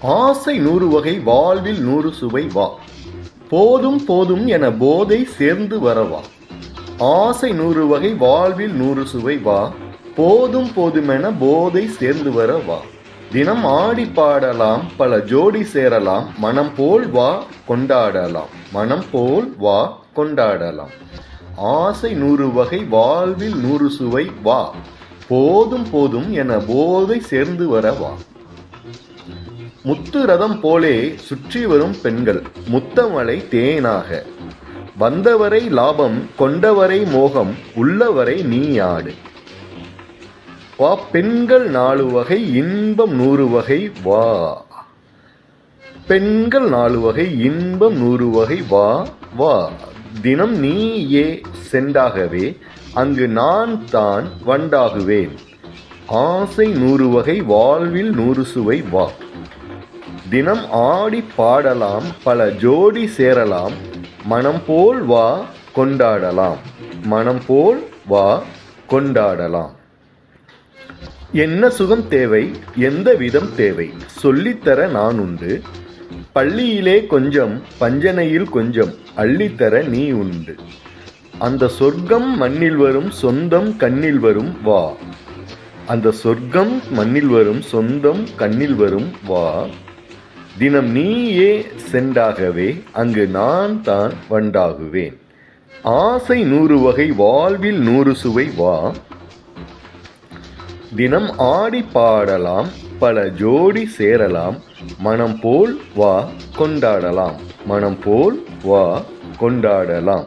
ஆசை நூறு வகை வாழ்வில் நூறு சுவை வா. போதும் போதும் என போதை சேர்ந்து வரவா. ஆசை நூறு வகை வாழ்வில் நூறு சுவை வா. போதும் போதுமென போதை சேர்ந்து வர வா தினம் ஆடி பாடலாம் பல ஜோடி சேரலாம். மனம் போல் வா கொண்டாடலாம். மனம் போல் வா கொண்டாடலாம். ஆசை நூறு வகை வாழ்வில் நூறு சுவை வா. போதும் போதும் என போதை சேர்ந்து வர வா. முத்து ரதம் போலே சுற்றி வரும் பெண்கள் முத்தமலை தேனாக. வந்தவரை லாபம் கொண்டவரை மோகம் உள்ளவரை நீயாடு. வா பெண்கள் நாலு வகை இன்பம் நூறு வகை வா. பெண்கள் நாலு வகை இன்பம் நூறு வகை வா. வா. தினம் நீ ஏ சென்றாகவே அங்கு நான் தான் வண்டாகுவேன். ஆசை நூறு வகை வாழ்வில் நூறு சுவை வா. தினம் ஆடி பாடலாம் பல ஜோடி சேரலாம். மனம் போல் வா கொண்டாடலாம். மனம் போல் வா கொண்டாடலாம். என்ன சுகம் தேவை? எந்த விதம் தேவை? சொல்லித்தர நான் உண்டு. பள்ளியிலே கொஞ்சம் பஞ்சனையில் கொஞ்சம் அள்ளித்தர நீ உண்டு. அந்த சொர்க்கம் மண்ணில் வரும் சொந்தம் கண்ணில் வரும் வா. அந்த சொர்க்கம் மண்ணில் வரும் சொந்தம் கண்ணில் வரும் வா. தினம் நீயே சென்றாகவே அங்கு நான் தான் வண்டாகுவேன். ஆசை நூறு வகை வாழ்வில் நூறு சுவை வா. தினம் ஆடி பாடலாம் பல ஜோடி சேரலாம் மனம் போல் வா கொண்டாடலாம். மனம் போல் வா கொண்டாடலாம்.